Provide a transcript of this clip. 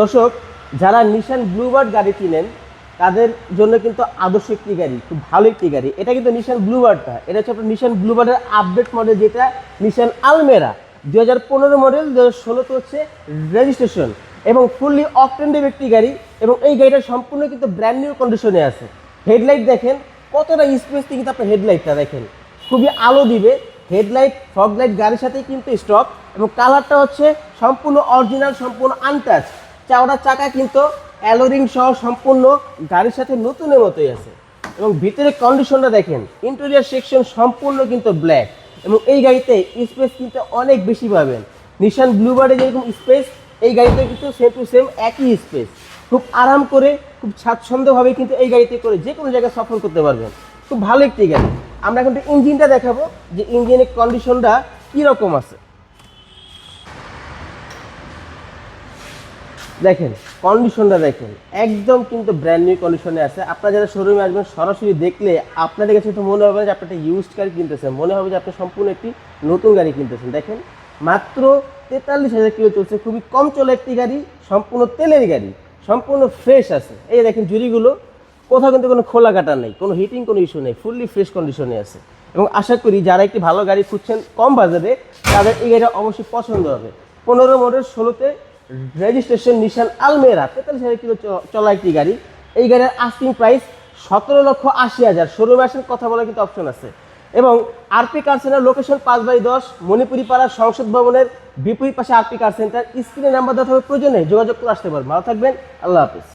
দর্শক, যারা নিশান ব্লুবার্ড গাড়ি কিনেন, তাদের জন্য কিন্তু আদর্শ একটি গাড়ি, খুব ভালো একটি গাড়ি। এটা কিন্তু নিশান ব্লুবার্ডটা এটা হচ্ছে আপনার নিশান ব্লুবার্ডের আপডেট মডেল যেটা নিশান আলমেরা দু হাজার পনেরো মডেল দু হাজার ষোলোতে হচ্ছে রেজিস্ট্রেশন এবং ফুললি অকটেন্ডেভ একটি গাড়ি এবং এই গাড়িটা সম্পূর্ণ কিন্তু ব্র্যান্ড নিউ কন্ডিশনে আছে। হেডলাইট দেখেন, কতটা স্পেস কিন্তু আপনার হেডলাইটটা দেখেন। খুবই আলো দিবে হেডলাইট ফগ লাইট গাড়ির সাথেই কিন্তু স্টক এবং কালারটা হচ্ছে সম্পূর্ণ অরিজিনাল সম্পূর্ণ আনটাচ চাওড়া চাকা কিন্তু অ্যালোরিং সহ সম্পূর্ণ গাড়ির সাথে নতুনের মতোই আছে। এবং ভিতরে কন্ডিশনটা দেখেন ইন্টেরিয়ার সেকশন সম্পূর্ণ কিন্তু ব্ল্যাক এবং এই গাড়িতে স্পেস কিন্তু অনেক বেশি পাবেন। নিশান ব্লুবার্ডে যেরকম স্পেস এই গাড়িতে কিন্তু সেম টু সেম একই স্পেস খুব আরাম করে, খুব স্বাচ্ছন্দ্যভাবে কিন্তু এই গাড়িতে করে যে কোনো জায়গায় সফর করতে পারবেন। খুব ভালো একটি গাড়ি। আমরা এখন ইঞ্জিনটা দেখাবো যে ইঞ্জিনের কন্ডিশনটা কীরকম আছে। দেখেন কন্ডিশনটা দেখেন। একদম কিন্তু ব্র্যান্ড নিউ কন্ডিশনে আছে। আপনারা যারা শোরুমে আসবেন, সরাসরি দেখলে আপনাদের কাছে তো মনে হবে যে আপনি একটা ইউজড গাড়ি কিনতেছেন। মনে হবে যে আপনি সম্পূর্ণ একটি নতুন গাড়ি কিনতেছেন। দেখেন, মাত্র তেতাল্লিশ হাজার কিলো চলছে। খুবই কম চলে একটি গাড়ি, সম্পূর্ণ তেলের গাড়ি, সম্পূর্ণ ফ্রেশ আছে। এই দেখেন জুড়িগুলো, কোথাও কিন্তু কোনো খোলা কাটা নেই, কোনো হিটিং কোনো ইস্যু নেই ফুললি ফ্রেশ কন্ডিশনে আছে। এবং আশা করি যারা একটি ভালো গাড়ি খুঁজছেন কম বাজারে, তাদের এই গাড়িটা অবশ্যই পছন্দ হবে। পনেরো মডেল ষোলোতে রেজিস্ট্রেশন নিশান আলমেরা তেতাল্লিশ হাজার কিলো চলা একটি গাড়ি। এই গাড়ির আস্কিং প্রাইস সতেরো লক্ষ আশি হাজার। শোরুমে আসেন, কথা বলার কিন্তু অপশন আছে। এবং আরপি কার সেন্টার লোকেশন পাঁচ বাই দশ মণিপুরি পাড়া সংসদ ভবনের বিপরীত পাশে আরপি কার সেন্টার স্ক্রিনে নাম্বার দেওয়া হবে প্রয়োজনে, যোগাযোগ করে আসতে পারবেন। ভালো থাকবেন, আল্লাহ হাফিজ।